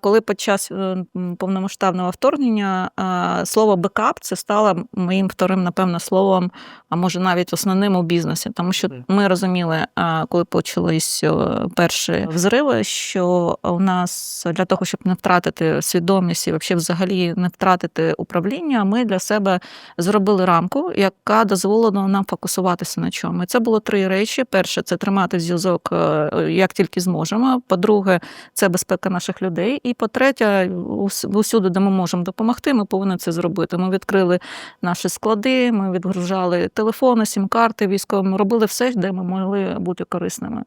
Коли під час е, повномасштабного вторгнення слово бекап це стало моїм вторим, напевно, словом, а може навіть основним у бізнесі, тому що ми розуміли, коли почались перші взриви, що у нас для того, щоб не втратити свідомість і взагалі не втратити управління, ми для себе зробили рамку, яка дозволила нам фокусуватися на чому. І це було три речі: перше це тримати зв'язок е, як тільки зможемо. По-друге, це безпека наших людей. І по-третє, усюди, де ми можемо допомогти, ми повинні це зробити. Ми відкрили наші склади, ми відгружали телефони, сім-карти військовим, робили все, де ми могли бути корисними.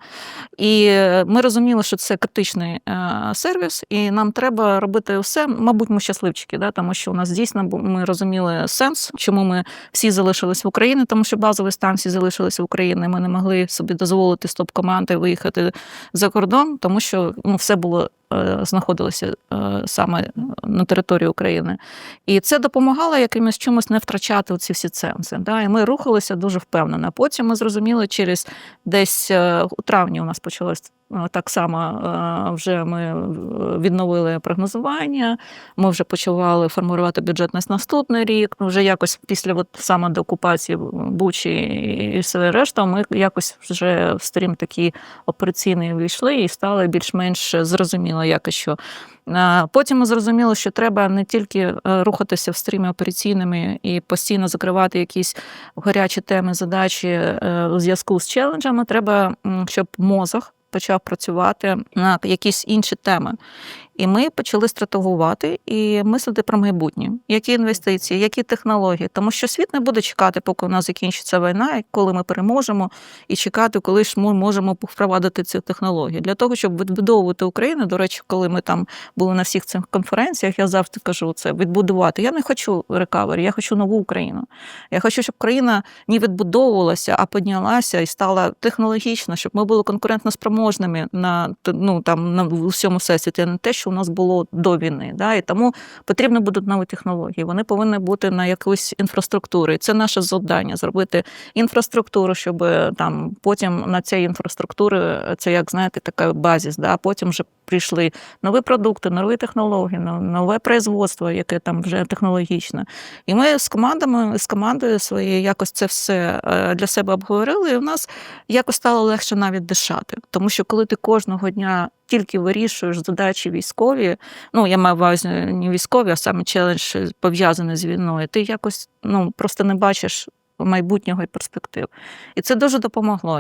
І е, ми розуміли, що це критичний е, сервіс, і нам треба робити все. Мабуть, ми щасливчики, да? тому що у нас дійсно ми розуміли сенс, чому ми всі залишились в Україні, тому що базові станції залишилися в Україні. Ми не могли собі дозволити стоп команди виїхати за кордон, тому що ну, все було. Е, Знаходилося е, саме на території України, і це допомагало якимось чимось не втрачати ці всі сенси. Да? І ми рухалися дуже впевнено. Потім ми зрозуміли, через десь е, у травні у нас почалось так само. е, Вже ми е, відновили прогнозування. Ми вже почали формувати бюджет на наступний рік. Ну, Вже якось після от саме деокупації Бучі і все решта, ми якось вже в стрім такі операційний війшли і стали більш-менш зрозуміло, як і що. Потім ми зрозуміли, що треба не тільки е, рухатися в стрімі операційними і постійно закривати якісь гарячі теми, задачі е, у зв'язку з челенджами. Треба, щоб мозок почав працювати на якісь інші теми. І ми почали стратегувати і мислити про майбутнє, які інвестиції, які технології, тому що світ не буде чекати, поки у нас закінчиться війна, коли ми переможемо, і чекати, коли ж ми можемо впровадити ці технології. Для того, щоб відбудовувати Україну, до речі, коли ми там були на всіх цих конференціях, я завжди кажу це відбудувати. Я не хочу рекавері, я хочу нову Україну. Я хочу, щоб країна не відбудовувалася, а піднялася і стала технологічна, щоб ми були конкурентноспроможними на ну там на всьому всесвіті, не те, що у нас було до війни. Да? І тому потрібні будуть нові технології. Вони повинні бути на якоїсь інфраструктурі. Це наше завдання зробити інфраструктуру, щоб там потім на цій інфраструктурі це як знаєте, така базіс. Да? Потім вже прийшли нові продукти, нові технології, но- нове производство, яке там вже технологічне. І ми з командами, з командою своєю якось це все е, для себе обговорили. І у нас якось стало легше навіть дишати. Тому що коли ти кожного дня тільки вирішуєш задачі військові, ну я маю увазі не військові, а саме челендж пов'язаний з війною, ти якось ну просто не бачиш майбутнього і перспектив. І це дуже допомогло.